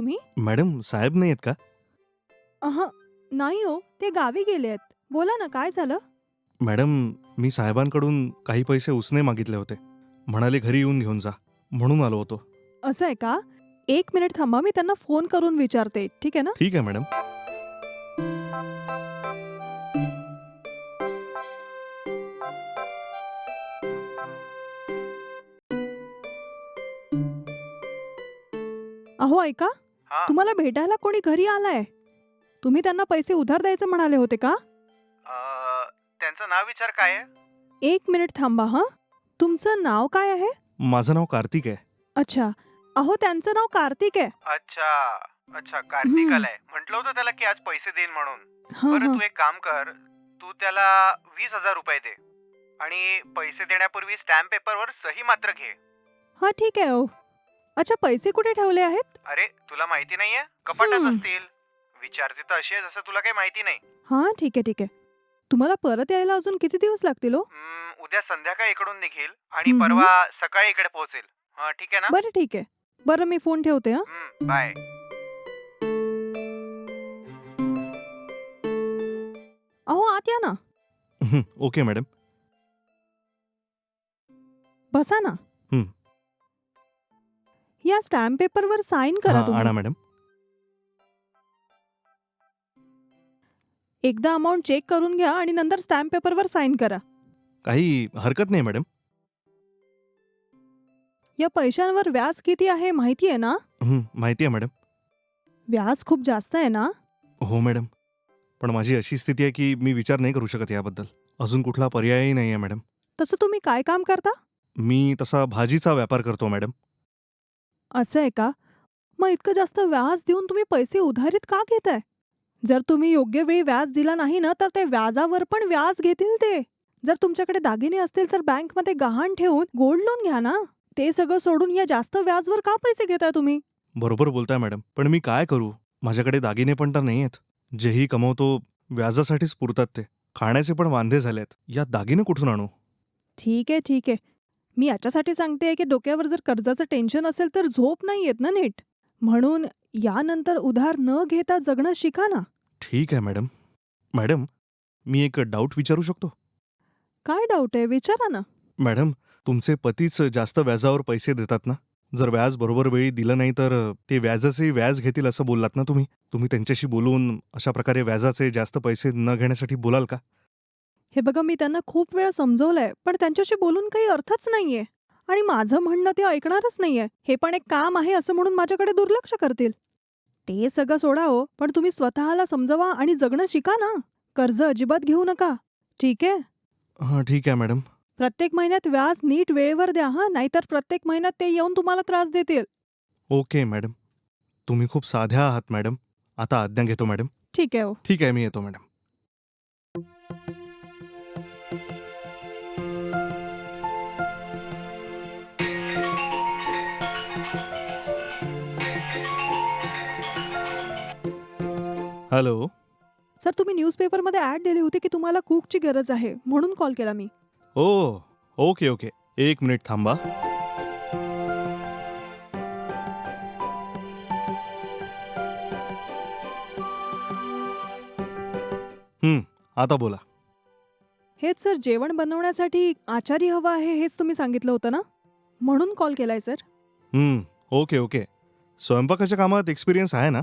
तुम्ही? मॅडम साहेब नाही आहेत का? अह नाही हो ते गावी गेले आहेत. बोला ना काय झालं? मॅडम मी साहेबांकडून काही पैसे उसने मागितले होते. म्हणाले घरी येऊन घेऊन जा म्हणून आलो होतो. असं आहे का? एक मिनिट थांबा मी त्यांना फोन करून विचारते. ठीक आहे ना? ठीक आहे मॅडम. अहो ऐका. हा. तुम्हाला भेटायला कोणी घरी आलाय? तुम्ही त्यांना पैसे उधार द्यायचं म्हणाले होते का? अ, त्यांचं नाव विचार काय आहे? एक मिनिट थांबा हा. तुमचं नाव काय आहे? माझं नाव कार्तिक आहे. अच्छा. अहो त्यांचं नाव कार्तिक आहे. अच्छा. अच्छा कार्तिक आलाय म्हटलं होतं त्याला की आज पैसे देईन म्हणून. हं, बरं हं. तू एक काम कर. तू त्याला वीस हजार रुपये दे. आणि पैसे देण्यापूर्वी स्टॅम्प पेपरवर सही मात्र घे. हा ठीक आहे हो. अच्छा पैसे कुठे ठेवले आहेत? अरे तुला माहिती नाहीये? कपाटात हम्म. असतील. विचारते तर अशी आहे जसं तुला काही माहिती नाही. हा ठीक आहे ठीक आहे. तुम्हाला परत यायला अजून किती दिवस लागतील हो? हम्म, उद्या संध्याकाळी इकडून निघेल आणि हम्म. परवा सकाळी इकडे पोहोचेल. हा ठीक आहे ना? बरं ठीक आहे. बरं मी फोन ठेवते हा. हम्म, बाय. अहो आत या ना. हं, ओके मॅडम. बसा ना. हं. या स्टॅम्प पेपरवर साईन करा हा, तुम्ही. मॅडम. एकदा अमाऊंट चेक करून घ्या आणि नंतर स्टॅम्प पेपरवर साईन करा. काही हरकत नाही मॅडम. या पैशांवर व्याज किती आहे माहिती आहे ना? हं, माहिती आहे मॅडम. व्याज खूप जास्त आहे ना? हो मॅडम. पण माझी अशी स्थिती आहे की मी विचार नाही करू शकत याबद्दल. अजून कुठला पर्यायही नाही आहे मॅडम. तसं तुम्ही काय काम करता? मी तसा भाजीचा व्यापार करतो मॅडम. असं आहे का? मग इतकं जास्त व्याज देऊन तुम्ही पैसे उधारीत का घेताय? जर तुम्ही योग्य वेळी व्याज दिला नाही ना तर ते व्याजावर पण व्याज घेतील ते. जर तुमच्याकडे दागिने असतील तर बँकमध्ये गहाण ठेवून गोल्ड लोन घ्या ना. ते सगळं सोडून या जास्त व्याजवर का पैसे घेताय तुम्ही? बरोबर बोलताय मॅडम पण मी काय करू? माझ्याकडे दागिने पण तर नाही आहेत जेही कमवतो व्याजासाठीच पुरतात ते. खाण्याचे पण वांधे झालेत. या दागिने कुठून आणू? ठीक आहे ठीक आहे. मी याच्यासाठी सांगते की डोक्यावर जर कर्जाचं टेन्शन असेल तर झोप नाही येत ना नीट. म्हणून यानंतर उधार न घेता जगणं शिका ना. ठीक आहे मॅडम. मॅडम मी एक डाऊट विचारू शकतो? काय डाऊट आहे? विचारा ना. मॅडम तुमचे पतीच जास्त व्याजावर पैसे देतात ना? जर व्याज बरोबर वेळी दिलं नाही तर ते व्याजाचे व्याज घेतील असं बोललात ना तुम्ही? तुम्ही त्यांच्याशी बोलून अशा प्रकारे व्याजाचे जास्त पैसे न घेण्यासाठी बोलाल का? हे बघा मी त्यांना खूप वेळा समजवलंय पण त्यांच्याशी बोलून काही अर्थच नाहीये. आणि माझं म्हणणं ते ऐकणारच नाहीये. हे पण एक काम आहे असं म्हणून माझ्याकडे दुर्लक्ष करतील. ते सगळं सोडा हो पण तुम्ही स्वतःला समजवा आणि जगणं शिका ना. कर्ज अजिबात घेऊ नका. ठीक आहे? हां ठीक आहे मॅडम. प्रत्येक महिन्यात व्याज नीट वेळेवर द्या हा नाहीतर प्रत्येक महिन्यात ते येऊन तुम्हाला त्रास देतील. Okay madam. तुम्ही खूप साध्या आहात मॅडम. आता आज्ञा घेतो मॅडम. ठीक आहे हो. ठीक आहे मी येतो मॅडम. हॅलो. सर तुम्ही न्यूजपेपरमध्ये ऍड दिली होती की तुम्हाला कुकची गरज आहे म्हणून कॉल केला मी. ओ ओके ओके. एक मिनिट थांबा. हं, आता बोला. हेच सर जेवण बनवण्यासाठी आचारी हवा आहे हेच तुम्ही सांगितलं होतं ना? म्हणून कॉल केलाय सर. हं, ओके ओके. स्वयंपाकाच्या कामात एक्सपिरियन्स आहे ना?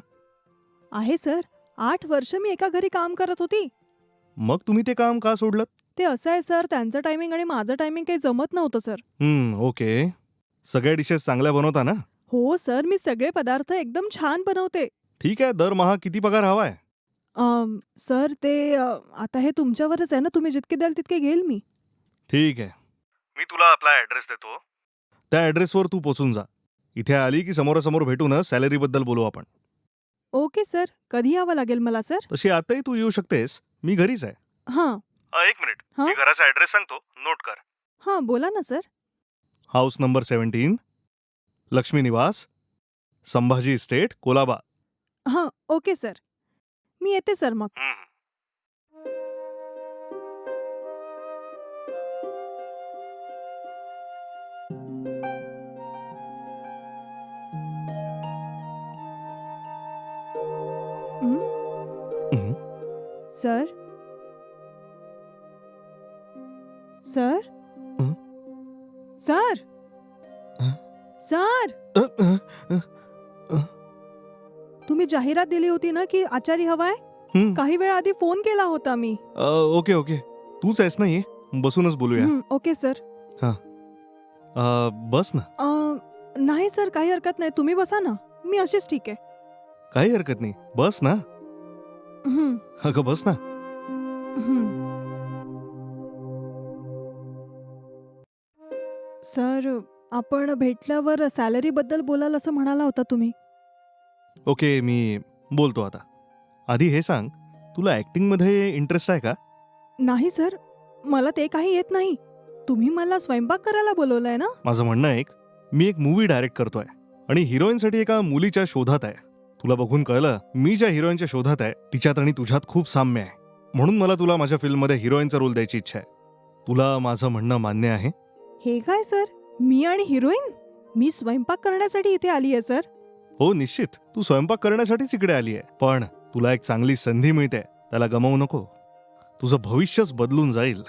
आहे सर. आठ वर्ष मी एका घरी काम करत होती. मग तुम्ही ते काम का सोडलं ते असं आहे सर त्यांचं टायमिंग आणि माझं टायमिंग काही जमत नव्हतं सर. हं, ओके. सगळ्या डिशेस चांगल्या बनवता ना? हो सर मी सगळे पदार्थ एकदम छान बनवते. ठीक आहे दरमहा किती पगार हवाय अम, सर ते अ, आता हे तुमच्यावरच आहे ना तुम्ही जितके द्याल तितके घेईल मी. ठीक आहे. मी तुला आपला ॲड्रेस देतो. त्या ॲड्रेसवर तू पोचून जा. इथे आली की समोरासमोर भेटूनच सॅलरीबद्दल बोलू आपण. Okay sir. कधी यावं लागेल मला सर? तशी आताही तू येऊ शकतेस. मी घरीच आहे. हाँ. एक मिनिट. हा? मी घराचा ऍड्रेस सांगतो. नोट कर. हाँ बोला ना sir. House number seventeen. Lakshmi Niwas. Sambhaji estate Colaba. हाँ ओके सर. मी येते सर मग. हं? सर सर सर सर तुम्ही जाहिरात दिली होती ना की आचारी हवाय हं. काही वेळ आधी फ़ोन केला होता मी. अ, ओके ओके तूच आहेस ना ये बसूनच बोलूया. हं, ओके सर अ, बस ना. अं, नाही सर काही हरकत नाही. तुम्ही बसा ना. मी अशीच ठीक आहे. काही हरकत नाही. बस ना. हं, अगं बस ना. हं. सर आपण भेटल्यावर सॅलरी बद्दल बोलाल असं म्हणाला होता तुम्ही. ओके मी बोलतो आता. आधी हे सांग तुला ॲक्टिंगमध्ये इंटरेस्ट आहे का? नाही सर मला ते काही येत नाही. तुम्ही मला स्वयंपाक करायला बोलवलंय ना? माझं म्हणणं एक मी एक मूवी डायरेक्ट करतोय आणि हिरोईनसाठी एका मुलीच्या शोधात आहे. तुला बघून कळलं मी ज्या हिरोईनच्या शोधात आहे तिच्यात आणि तुझ्यात खूप साम्य आहे. म्हणून मला तुला माझ्या फिल्ममध्ये हिरोईनचा रोल द्यायची इच्छा आहे. तुला माझं म्हणणं मान्य आहे? हे काय सर? मी आणि हिरोईन? मी स्वयंपाक करण्यासाठी इथे आली आहे सर. हो निश्चित. तू स्वयंपाक करण्यासाठीच इकडे आली आहे. पण तुला एक चांगली संधी मिळते. त्याला गमावू नको. तुझं भविष्यच बदलून जाईल.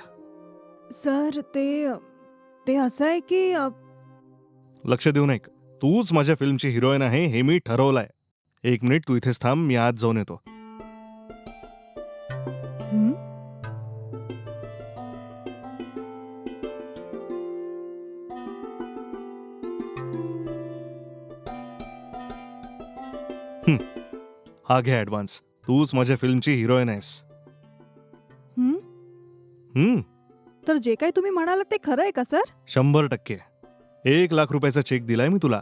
सर ते ते असं आहे की अ, लक्ष देऊ नये तूच माझ्या फिल्मची हिरोईन आहे हे मी ठरवलंय. एक मिनिट तू इथेच थांब मी आज जाऊन येतो. हं? हा. घे ऍडव्हान्स तूच माझ्या फिल्मची हिरोईन आहेस. हं? हम्म तर जे काही तुम्ही म्हणालात ते खरं आहे का सर? शंभर टक्के. एक लाख रुपयाचा चेक दिलाय मी तुला.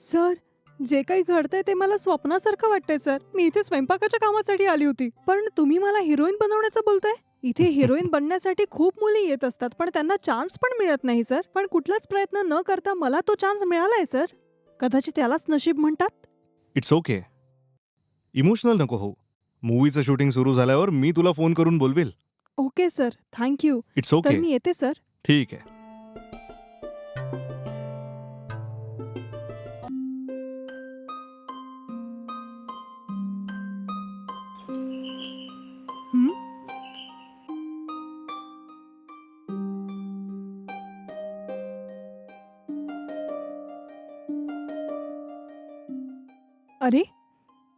सर जे काही घडतंय ते मला स्वप्नासारखं वाटतंय सर. मी इथे स्वयंपाकाच्या कामासाठी आली होती. पण तुम्ही मला हिरोईन बनवण्याचं बोलताय? इथे हिरोईन बनण्यासाठी खूप मुली येत असतात पण त्यांना चान्स पण मिळत नाही सर. पण कुठलाच प्रयत्न न करता मला तो चान्स मिळालाय सर. कदाचित त्यालाच नशीब म्हणतात? इट्स ओके इमोशनल नको हो. मूवीचं शूटिंग सुरू झाल्यावर मी तुला फोन करून बोलवेल. Okay sir. Thank you it's तर ओके मी येते सर. ठीक आहे. अरे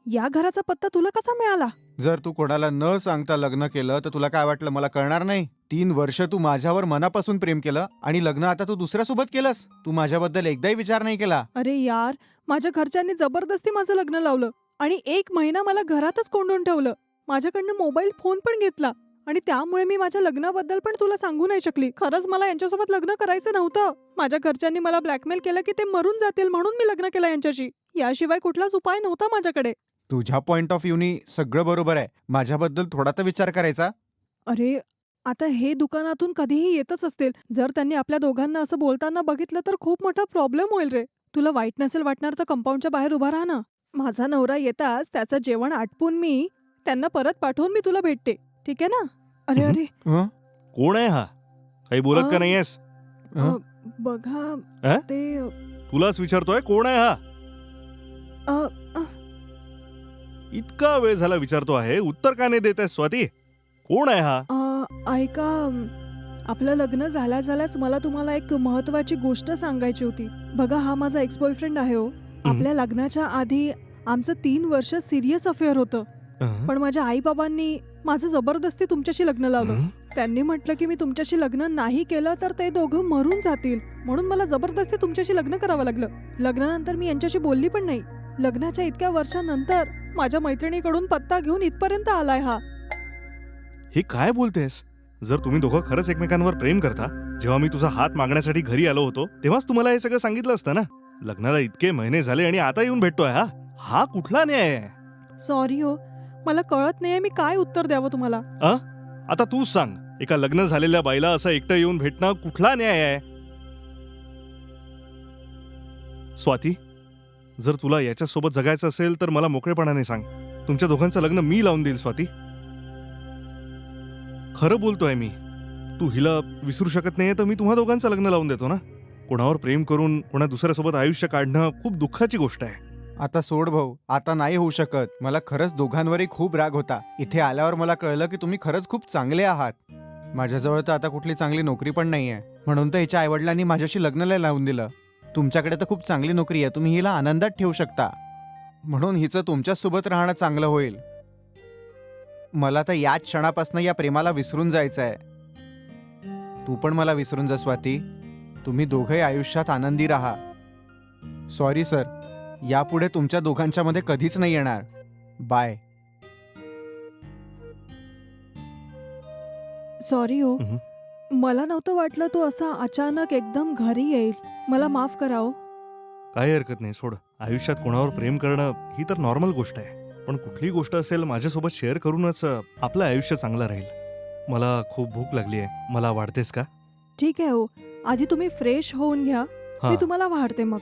या घराचा पत्ता तुला कसा मिळाला? जर तू कोणाला न सांगता लग्न केलं तर तुला काय वाटलं? मला कळणार नाही. तीन वर्ष तू माझ्यावर मनापासून प्रेम केलं आणि लग्न आता तू दुसऱ्यासोबत केलंस. तू माझ्याबद्दल एकदाही विचार नाही केला. अरे यार माझ्या घरच्यांनी जबरदस्ती माझं लग्न लावलं आणि एक महिना मला घरातच कोंडून ठेवलं. माझ्याकडनं मोबाईल फोन पण घेतला. आणि त्यामुळे मी माझ्या लग्नाबद्दल पण तुला सांगू नाही शकली. खरंच मला यांच्यासोबत लग्न करायचं नव्हतं. माझ्या घरच्यांनी मला ब्लॅकमेल केलं की ते मरून जातील म्हणून मी लग्न केलं यांच्याशी. याशिवाय कुठलाच उपाय नव्हता माझ्याकडे. तुझ्या पॉइंट ऑफ व्ह्यूनी सगळं बरोबर आहे. माझ्याबद्दल थोडा तर विचार करायचा. अरे आता हे दुकानातून कधीही येतच असतील. जर त्यांनी आपल्या दोघांना असं बोलताना बघितलं तर खूप मोठा प्रॉब्लेम होईल रे. तुला वाईट नसेल वाटणार तर कंपाऊंडच्या बाहेर उभा राहा ना. माझा नवरा येताच त्याचं जेवण आटपून मी त्यांना परत पाठवून मी तुला भेटते. ठीक आहे ना? अरे. अरे. हं? कोण आहे हा? काही बोलत का अं, नाहीयेस? हं? बघा? ते तुलाच विचारतोय कोण आहे हा? अ, अ, इतका वेळ झाला विचारतो आहे उत्तर का नाही देत स्वाती? कोण आहे हा? अ, ऐका अम, आपलं लग्न झाल्या झाल्याच मला तुम्हाला एक महत्वाची गोष्ट सांगायची होती. बघा हा माझा एक्स बॉयफ्रेंड आहे हो. आपल्या लग्नाच्या आधी आमचं तीन वर्ष सिरियस अफेअर होतं? पण माझ्या आई बाबांनी माझं जबरदस्ती तुमच्याशी लग्न लावलं? त्यांनी म्हटलं की मी तुमच्याशी लग्न नाही केलं तर ते दोघं मरून जातील. म्हणून मला जबरदस्ती तुमच्याशी लग्न करावं लागलं. लग्नानंतर मी यांच्याशी बोलली पण नाही. लग्नाच्या इतक्या वर्षानंतर माझ्या मैत्रिणीकडून पत्ता घेऊन इथपर्यंत आलाय हा. हे काय बोलतेस? जर तुम्ही दोघं खरंच एकमेकांवर प्रेम करता जेव्हा मी तुझा हात मागण्यासाठी घरी आलो होतो तेव्हाच तुम्हाला हे सगळं सांगितलं असतं ना? लग्नाला इतके महिने झाले आणि आता येऊन भेटतोय हा? हा कुठला न्याय आहे? सॉरी हो. मला कळत नाहीये मी काय उत्तर द्यावं तुम्हाला. आता तूच सांग. एका लग्न झालेल्या बाईला असं एकटं येऊन भेटणं कुठला न्याय आहे? स्वाती जर तुला याच्यासोबत जगायचं असेल तर मला मोकळेपणाने सांग. तुमच्या दोघांचं लग्न मी लावून देईल स्वाती. खरं बोलतोय मी. तू हिला विसरू शकत नाहीये तर मी तुम्हा दोघांचं लग्न लावून देतो ना. कोणावर प्रेम करून कोणा दुसऱ्यासोबत आयुष्य काढणं खूप दुःखाची गोष्ट आहे. आता सोड भाऊ आता नाही होऊ शकत. मला खरंच दोघांवरही खूप राग होता. इथे आल्यावर मला कळलं की तुम्ही खरंच खूप चांगले आहात. माझ्याजवळ तर आता कुठली चांगली नोकरी पण नाही आहे म्हणून तर हिच्या आईवडिलांनी माझ्याशी लग्नाला लावून दिलं. तुमच्याकडे तर खूप चांगली नोकरी आहे तुम्ही हिला आनंदात ठेवू शकता. म्हणून हिचं तुमच्यासोबत राहणं चांगलं होईल. मला तर याच क्षणापासून या प्रेमाला विसरून जायचं आहे तू पण मला विसरून जा स्वाती. तुम्ही दोघंही आयुष्यात आनंदी राहा. सॉरी सर यापुढे तुमच्या दोघांच्या मध्ये कधीच नाही येणार. बाय सॉरी हो. मला नव्हतं वाटलं तू असा अचानक एकदम घरी येईल. मला माफ करा हो. काही हरकत नाही सोड. आयुष्यात कोणावर प्रेम करणं ही तर नॉर्मल गोष्ट आहे. पण कुठली गोष्ट असेल माझ्यासोबत शेअर करूनच अ, आपलं आयुष्य चांगलं राहील. मला खूप भूक लागली आहे. मला वाढतेस का? ठीक आहे हो. आधी तुम्ही फ्रेश होऊन घ्या. हा. मी तुम्हाला वाढते मग.